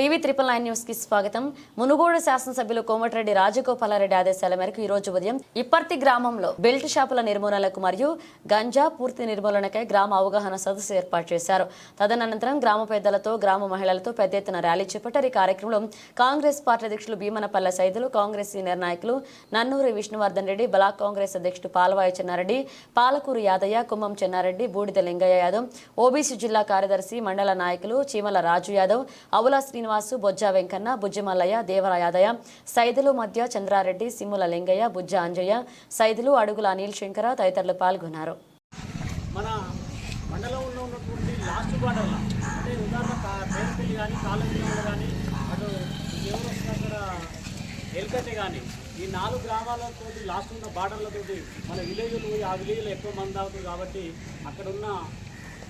TV triple nine న్యూస్కి స్వాగతం. మునుగోడు శాసనసభ్యులు కోమటిరెడ్డి రాజగోపాలారెడ్డి ఆదేశాల మేరకు ఈ రోజు ఉదయం ఇప్పర్తి గ్రామంలో బెల్ట్ షాపుల నిర్మూలనకు మరియు గంజా పూర్తి నిర్మూలనకై గ్రామ అవగాహన సదస్సు ఏర్పాటు చేశారు. తదనంతరం గ్రామ పెద్దలతో గ్రామ మహిళలతో పెద్ద ఎత్తున ర్యాలీ చేపట్టారు. ఈ కార్యక్రమంలో కాంగ్రెస్ పార్టీ అధ్యక్షులు భీమనపల్ల సైదులు కాంగ్రెస్ సీనియర్ నాయకులు నన్నూరి విష్ణువర్ధన్ రెడ్డి బ్లాక్ కాంగ్రెస్ అధ్యక్షుడు పాలవాయి చెన్నారెడ్డి పాలకూరు యాదయ్య కుమ్మం చెన్నారెడ్డి బూడిద లింగయ్య యాదవ్ ఓబీసీ జిల్లా కార్యదర్శి మండల నాయకులు చీమల రాజు యాదవ్ అవులా శ్రీనివాస్ బొజ్జా వెంకన్న బుజ్జిమల్లయ్య దేవర సైదులు మధ్య చంద్రారెడ్డి సిమ్ముల లింగయ్య బుజ్జ అంజయ్య సైదులు అడుగుల అనిల్ శంకర తదితరులు పాల్గొన్నారు. మన మండలంలో ఉన్నటువంటి లాస్ట్ బార్డర్లో అంటే ఉదాహరణ పేరుపల్లి కానీ కాలంలో కానీ అటు ఎవరు దగ్గర అక్కడ కానీ ఈ నాలుగు గ్రామాలతో లాస్ట్ ఉన్న బార్డర్లతో మన విలేజ్లు పోయి ఆ విలేజ్లో ఎక్కువ మంది అవుతుంది కాబట్టి అక్కడ ఉన్న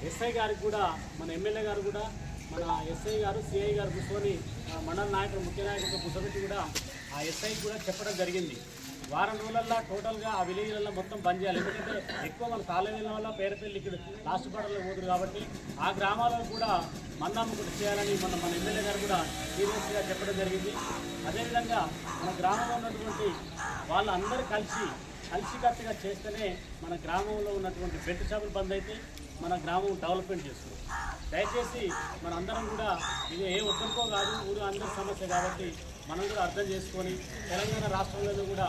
ఎస్ఐ గారికి కూడా మన ఎమ్మెల్యే గారు కూడా మన ఎస్ఐ గారు సిఐ గారు కూర్చొని మండల నాయకుడు ముఖ్య నాయకులతో కూర్చోబెట్టి కూడా ఆ ఎస్ఐకి కూడా చెప్పడం జరిగింది. వారం రోజులల్లో టోటల్గా ఆ విలేజ్లలో మొత్తం బంద్ చేయాలి. ఎందుకంటే ఎక్కువ మన కాలేజీల వల్ల పేరపల్లి ఇక్కడ లాస్ట్ బాటలో పోతుంది కాబట్టి ఆ గ్రామాలను కూడా మందాము కూడా చేయాలని మన మన ఎమ్మెల్యే గారు కూడా సీరియస్గా చెప్పడం జరిగింది. అదేవిధంగా మన గ్రామంలో ఉన్నటువంటి వాళ్ళందరూ కలిసి కలిసికట్టుగా చేస్తేనే మన గ్రామంలో ఉన్నటువంటి బెడ్ షాపులు బంద్ అయితే మన గ్రామం డెవలప్మెంట్ చేస్తుంది. దయచేసి మనందరం కూడా ఇది ఏ ఒక్కరికో కాదు ఊరు అందరి సమస్య కాబట్టి మనం కూడా అర్థం చేసుకొని తెలంగాణ రాష్ట్రంలో కూడా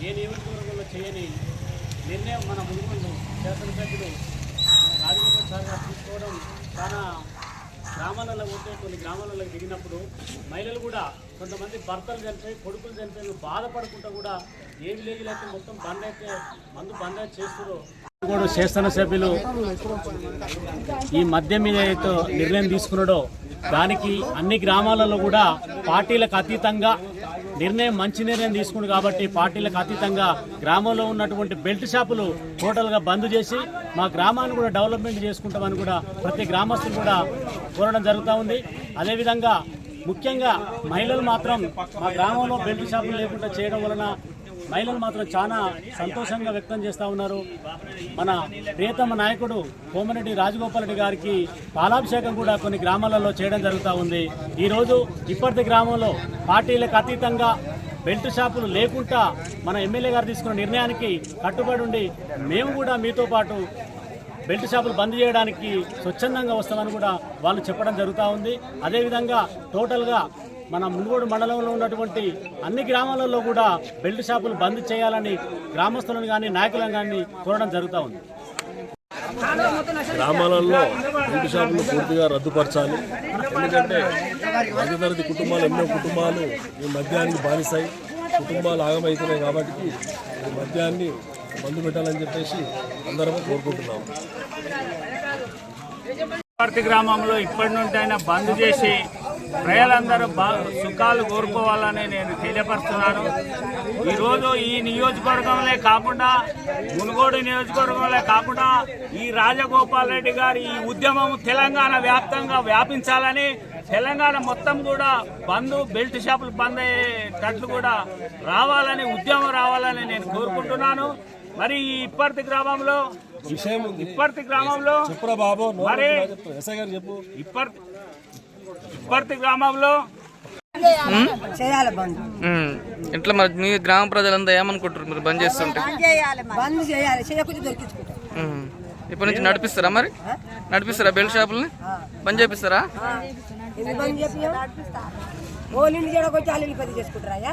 ఏ నియోజకవర్గంలో చేయని నిర్ణయం మన మునుగోళ్ళు శాసనసభ్యులు మన రాజగోపాల్ సార్ గారు తీసుకోవడం చాలా గ్రామాలలో పోతే కొన్ని గ్రామాలలో దిగినప్పుడు మహిళలు కూడా కొంతమంది భర్తలు చనిపోయి కొడుకులు చనిపోయి బాధపడకుండా కూడా ఏమి లేదు అయితే మొత్తం బంద్ అయితే మందు బంద్ అయితే చేస్తారో కూడా శాసనసభ్యులు ఈ మద్యం మీద అయితే నిర్ణయం తీసుకున్నాడో దానికి అన్ని గ్రామాలలో కూడా పార్టీలకు అతీతంగా నిర్ణయం మంచి నిర్ణయం తీసుకుండు కాబట్టి పార్టీలకు అతీతంగా గ్రామంలో ఉన్నటువంటి బెల్ట్ షాపులు టోటల్గా బంద్ చేసి మా గ్రామాన్ని కూడా డెవలప్మెంట్ చేసుకుంటామని కూడా ప్రతి గ్రామస్తులు కూడా కోరడం జరుగుతూ ఉంది. అదేవిధంగా ముఖ్యంగా మహిళలు మాత్రం మా గ్రామంలో బెల్ట్ షాపులు లేకుండా చేయడం వలన మహిళలు మాత్రం చాలా సంతోషంగా వ్యక్తం చేస్తూ ఉన్నారు. మన ప్రియతమ నాయకుడు కోమరెడ్డి రాజగోపాల్ రెడ్డి గారికి పాలాభిషేకం కూడా కొన్ని గ్రామాలలో చేయడం జరుగుతూ ఉంది. ఈరోజు ఇప్పటి గ్రామంలో పార్టీలకు అతీతంగా బెల్ట్ షాపులు లేకుండా మన ఎమ్మెల్యే గారు తీసుకున్న నిర్ణయానికి కట్టుబడి ఉండి మేము కూడా మీతో పాటు బెల్ట్ షాపులు బంద్ చేయడానికి స్వచ్ఛందంగా వస్తామని కూడా వాళ్ళు చెప్పడం జరుగుతూ ఉంది. అదేవిధంగా టోటల్గా మన మునుగోడు మండలంలో ఉన్నటువంటి అన్ని గ్రామాలలో కూడా బెల్ట్ షాపులు బంద్ చేయాలని గ్రామస్తులను కానీ నాయకులను కానీ కోరడం జరుగుతూ ఉంది. గ్రామాలలో ఇంటి షాపులు పూర్తిగా రద్దుపరచాలి. ఎందుకంటే మధ్యతరగతి కుటుంబాలు ఎన్నో కుటుంబాలు ఈ మద్యాన్ని బానిస్తాయి కుటుంబాలు ఆగమవుతున్నాయి కాబట్టి ఈ మద్యాన్ని బంధు పెట్టాలని చెప్పేసి అందరం కోరుకుంటున్నాము. పార్టీ గ్రామంలో ఇప్పటి నుండి అయినా బంద్ చేసి ప్రజలందరూ బా సుఖాలు కోరుకోవాలని నేను తెలియపరుస్తున్నాను. ఈరోజు ఈ నియోజకవర్గంలో కాకుండా మునుగోడు నియోజకవర్గంలో కాకుండా ఈ రాజగోపాల్ రెడ్డి గారి ఈ ఉద్యమం తెలంగాణ వ్యాప్తంగా వ్యాపించాలని తెలంగాణ మొత్తం కూడా బంద్ బెల్ట్ షాపులు బంద్ అయ్యేటట్లు కూడా రావాలని ఉద్యమం రావాలని నేను కోరుకుంటున్నాను. మరి ఈ ఇప్పటి గ్రామంలో ఇప్పటి గ్రామంలో మరి- ఇప్పటి ఇప్పటి గ్రామంలో. ఇట్లా మరి మీ గ్రామ ప్రజలంతా ఏమనుకుంటారు మీరు బంద్ చేస్తుంటే. ఇప్పటి నుంచి నడిపిస్తారా మరి? నడిపిస్తారా బెల్ట్ షాపుల్ని? బంద్ చేపిస్తారా? ఓ పది చేసుకుంటారా.